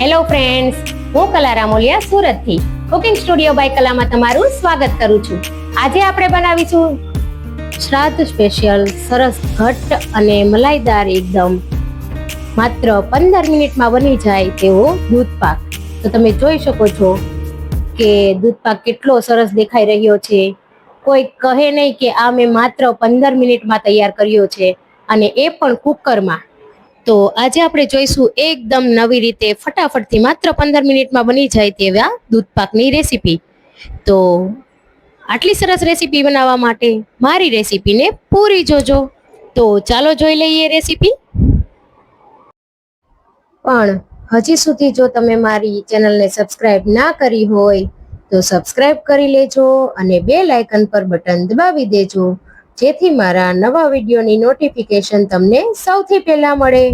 Hello friends હું કલા રામોલિયા સુરતથી. કુકિંગ સ્ટુડિયો બાય કલામાં તમારું સ્વાગત કરું છું. આજે આપણે બનાવીશું શ્રાદ્ધ સ્પેશિયલ સરસ ઘટ્ટ અને મલાઈદાર એકદમ. માત્ર પંદર મિનિટમાં બની જાય તેવો દૂધ પાક. તો તમે જોઈ શકો છો કે દૂધ પાક કેટલો સરસ દેખાઈ રહ્યો છે. કોઈ કહે નહીં કે આ મેં માત્ર પંદર મિનિટમાં તૈયાર કર્યો છે. અને એ પણ કુકરમાં. તો આજે આપણે જોઈશું એકદમ નવી રીતે ફટાફટથી માત્ર પંદર મિનિટમાં બની જાય તેવા દૂધ પાકની રેસીપી. તો આટલી સરસ રેસીપી બનાવવા માટે મારી રેસીપીને પૂરી જોજો. તો ચાલો જોઈ લઈએ રેસીપી. પણ હજી સુધી જો તમે મારી ચેનલને સબસ્ક્રાઇબ ના કરી હોય તો સબસ્ક્રાઇબ કરી લેજો અને બે લાઇકન પર બટન દબાવી દેજો. જેથી મારા નવા વિડીયોની નોટિફિકેશન તમને સૌથી પહેલા મળે.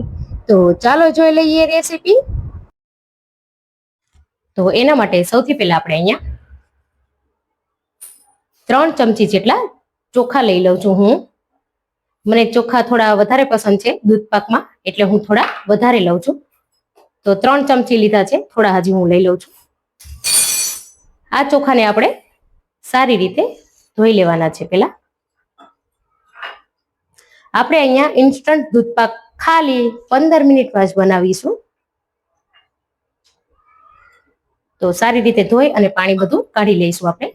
તો ચાલો જોઈ લઈએ રેસીપી તો એના માટે સૌથી પહેલા આપણે અહીંયા ત્રણ ચમચી જેટલા ચોખા લઈ લઉં છું હું. મને ચોખા થોડા વધારે પસંદ છે દૂધ પાકમાં, એટલે હું થોડા વધારે લઉં છું. તો ત્રણ ચમચી લીધા છે, થોડા હજી હું લઈ લઉં છું. આ ચોખાને આપણે સારી રીતે ધોઈ લેવાના છે પેલા આપણે અહીંયા ઇન્સ્ટન્ટ દૂધપાક ખાલી પંદર મિનિટમાં જ બનાવીશું. તો સારી રીતે ધોઈ અને પાણી બધું કાઢી લઈશું આપણે.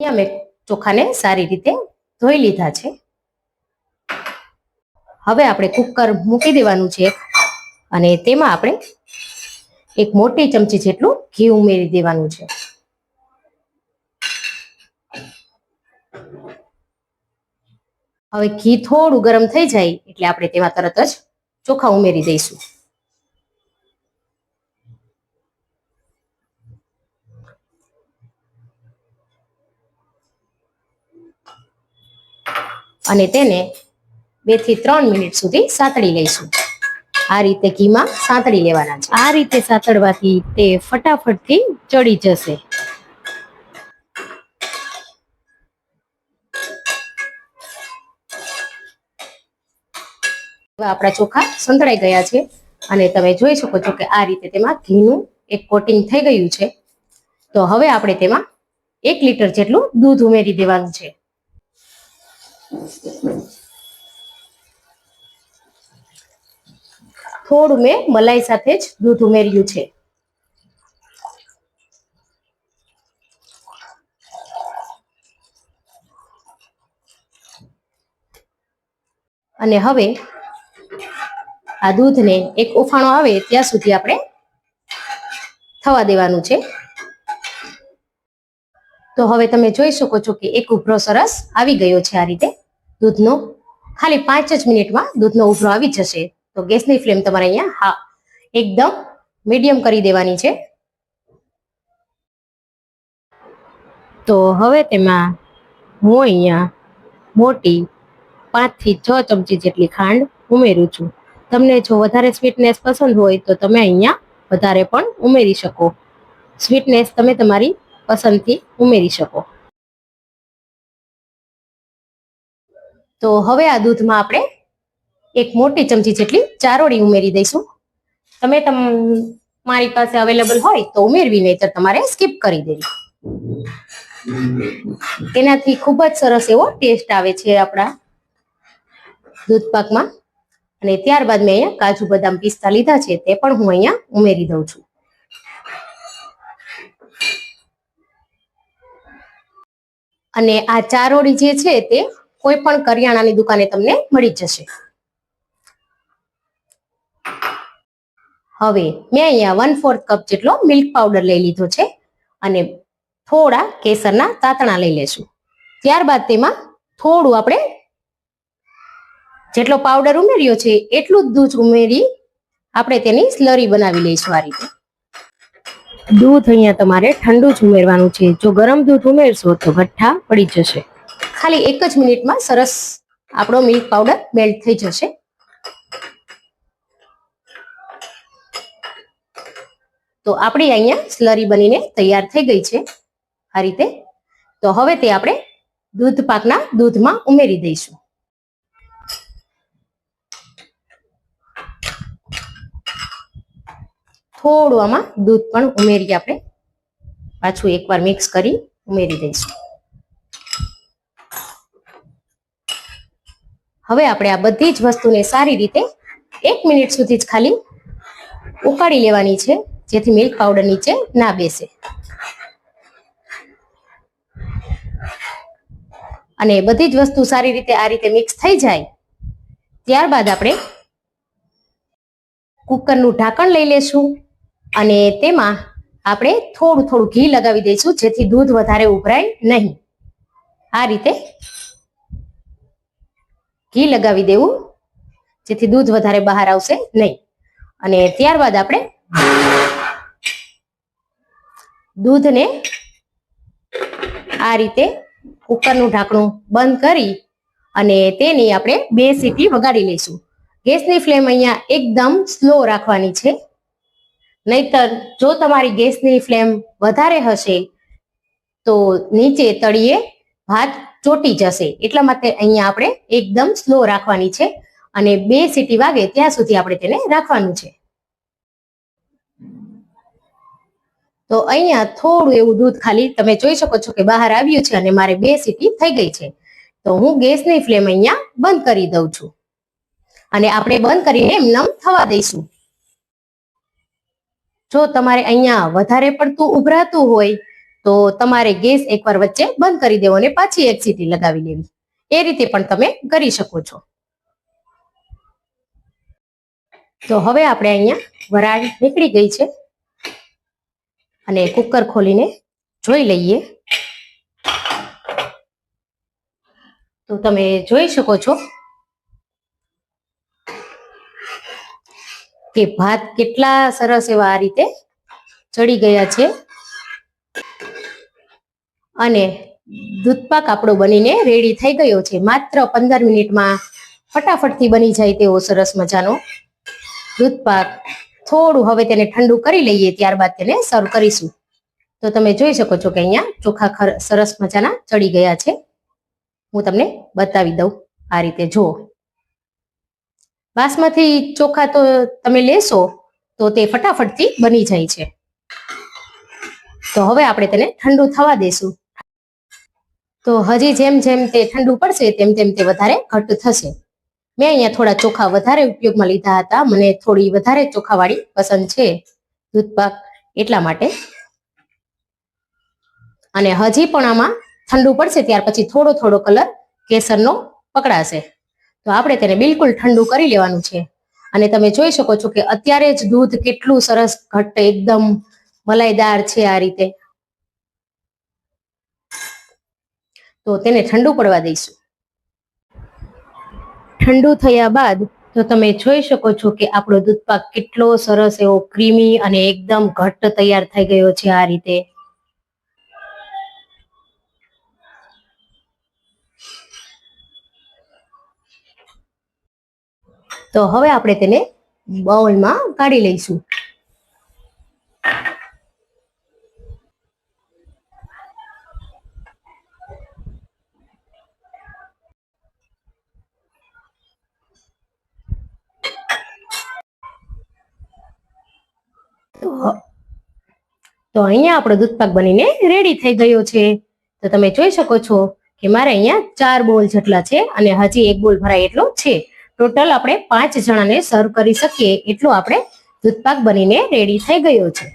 અહીંયા મેં ચોખાને સારી રીતે ધોઈ લીધા છે. હવે આપણે કુકર મૂકી દેવાનું છે અને તેમાં આપણે એક મોટી ચમચી જેટલું ઘી ઉમેરી દેવાનું છે. હવે ઘી થોડું ગરમ થઈ જાય એટલે આપણે તેમાં તરત જ ચોખા ઉમેરી દઈશું. અને તેને બેથી ત્રણ મિનિટ સુધી સાતળી લઈશું. આ રીતે ઘીમાં સાંતળી લેવાના છે. આ રીતે સાતળવાથી તે ફટાફટથી ચડી જશે. આપણા ચોખા સંતળાઈ ગયા છે અને તમે જોઈ શકો છો કે આ રીતે તેમાં ઘીનું એક કોટિંગ થઈ ગયું છે. તો હવે આપણે તેમાં એક લીટર જેટલું દૂધ ઉમેરી દેવાનું છે. થોડું મેં મલાઈ સાથે જ દૂધ ઉમેર્યું છે. અને હવે આ દૂધને એક ઉફાણો આવે ત્યાં સુધી આપણે થવા દેવાનું છે. તો હવે તમે જોઈ શકો છો કે એક ઉભરો સરસ આવી ગયો છે આ રીતે. દૂધનો ખાલી પાંચ જ મિનિટમાં દૂધનો ઉભરો આવી જશે. તો ગેસની ફ્લેમ તમારે અહીંયા હા, એકદમ મીડિયમ કરી દેવાની છે. તો હવે તેમાં હું અહીંયા મોટી પાંચથી છ ચમચી જેટલી ખાંડ ઉમેરું છું. તમને જો વધારે સ્વીટનેસ પસંદ હોય તો તમે અહીંયા વધારે પણ ઉમેરી શકો. સ્વીટનેસ તમે તમારી પસંદથી ઉમેરી શકો. તો હવે આ દૂધમાં આપણે એક મોટી ચમચી જેટલી ચારોળી ઉમેરી દઈશું. તમે તમ, મારી પાસે અવેલેબલ હોય તો ઉમેરવી નહીં તમારે સ્કીપ કરી દેવી. એનાથી ખૂબ જ સરસ એવો ટેસ્ટ આવે છે આપણા દૂધ પાકમાં અને ત્યારબાદ મેં અહીંયા કાજુ બદામ પિસ્તા લીધા છે, તે પણ હું અહીંયા ઉમેરી દઉં છું. અને આ ચારોળી જે છે તે કોઈ પણ કરિયાણાની દુકાને તમને મળી જશે. હવે મેં અહીંયા વન ફોર્થ કપ જેટલો મિલ્ક પાવડર લઈ લીધો છે અને થોડા કેસરના તાતણા લઈ લેશું. ત્યારબાદ તેમાં થોડું આપણે જેટલો પાવડર ઉમેર્યો છે, એટલું જ દૂધ ઉમેરી આપણે તેની સ્લરી બનાવી લઈશું આ રીતે. દૂધ અહીંયા તમારે ઠંડુ જ ઉમેરવાનું છે. જો ગરમ દૂધ ઉમેરશો તો ગઠ્ઠા પડી જશે. ખાલી એક જ મિનિટમાં સરસ આપણો મિલ્ક પાવડર મેલ્ટ થઈ જશે. તો આપણી અહીંયા સ્લરી બનીને તૈયાર થઈ ગઈ છે આ રીતે. તો હવે તે આપણે દૂધ પાકના દૂધમાં ઉમેરી દઈશું. થોડું આમાં દૂધ પણ ઉમેરી આપણે. પાછું એકવાર મિક્સ કરી ઉમેરી દઈશું. હવે આપણે આ બધી જ વસ્તુને સારી રીતે એક મિનિટ સુધી જ ખાલી ઉકાળી લેવાની છે, જેથી મિલ્ક પાવડર નીચે ના બેસે. અને બધી જ વસ્તુ સારી રીતે આ રીતે મિક્સ થઈ જાય, ત્યારબાદ આપણે કુકરનું ઢાંકણ લઈ લેશું. અને તેમાં આપણે થોડું થોડું ઘી લગાવી દઈશું, જેથી દૂધ વધારે ઉભરાય નહીં. આ રીતે ઘી લગાવી દેવું, જેથી દૂધ વધારે બહાર આવશે નહીં. અને ત્યારબાદ આપણે દૂધને આ રીતે કુકરનું ઢાંકણું બંધ કરી અને તેની આપણે બે સીટી વગાડી લઈશું. ગેસની ફ્લેમ અહીંયા એકદમ સ્લો રાખવાની છે. નહીતર જો તમારી ગેસની ફ્લેમ વધારે હશે, તો નીચે તળિયે ભાત ચોટી જશે. એટલા માટે અહીંયા આપણે એકદમ સ્લો રાખવાની છે અને બે સીટી વાગે ત્યાં સુધી આપણે તેને રાખવાનું છે. તો અહીંયા થોડું એવું દૂધ ખાલી તમે જોઈ શકો છો કે બહાર આવ્યું છે અને મારે બે સીટી થઈ ગઈ છે. તો હું ગેસની ફ્લેમ અહીંયા બંધ કરી દઉં છું. અને આપણે બંધ કરીને એમનેમ થવા દઈશું. જો તમારે અહીંયા વધારે પડતું ઉભરાતું હોય, તો તમારે ગેસ એકવાર વચ્ચે બંધ કરી દેવો અને પાછી એક સીટી લગાવી લેવી. એ રીતે પણ તમે કરી શકો છો. તો હવે આપણે અહીંયા વરાળ નીકળી ગઈ છે. અને કુકર ખોલીને જોઈ લઈએ. તો તમે જોઈ શકો છો કે ભાત કેટલા સરસ એવા આ રીતે ચડી ગયા છે. અને દૂધપાક આપણો બનીને રેડી થઈ ગયો છે. માત્ર પંદર મિનિટમાં ફટાફટથી બની જાય તેવો સરસ મજાનો દૂધપાક. થોડું હવે તેને ઠંડુ કરી લઈએ, ત્યારબાદ તેને સર્વ કરીશું. તો તમે જોઈ શકો છો કે અહીંયા ચોખા સરસ મજાના ચડી ગયા છે. હું તમને બતાવી દઉં આ રીતે. જુઓ. બાસમતી ચોખા તો તમે લેશો, તો તે ફટાફટથી બની જાય છે. તો હવે આપણે તેને ઠંડુ થવા દેશું. તો હજી જેમ જેમ તે ઠંડુ પડશે, તેમ તેમ તે વધારે ઘટ્ટ થશે. મેં અહીંયા થોડા ચોખા વધારે ઉપયોગમાં લીધા હતા. મને થોડી વધારે ચોખાવાળી પસંદ છે. દૂધપાક એટલા માટે. અને હજી પણ આમાં ઠંડુ પડશે, ત્યાર પછી થોડો થોડો કલર કેસરનો પકડાશે. તો આપણે તેને બિલકુલ ઠંડુ કરી લેવાનું છે. અને તમે જોઈ શકો છો કે અત્યારે જ દૂધ કેટલું સરસ ઘટ્ટ એકદમ મલાઈદાર છે આ રીતે. તો તેને ઠંડુ પડવા દઈશું. ઠંડુ થયા બાદ તો તમે જોઈ શકો છો કે આપણો દૂધપાક કેટલો સરસ એવો ક્રીમી અને એકદમ ઘટ્ટ તૈયાર થઈ ગયો છે આ રીતે. તો હવે આપણે તેને બાઉલમાં કાઢી લઈશું. તો અહીંયા આપણો દૂધપાક બનીને રેડી થઈ ગયો છે. તો તમે જોઈ શકો છો કે મારે અહીંયા ચાર બોલ જેટલા છે અને હજી એક બોલ ભરાય એટલો છે. ટોટલ આપણે પાંચ જણાને સર્વ કરી શકીએ, એટલું આપણે દૂધપાક બનીને રેડી થઈ ગયો છે.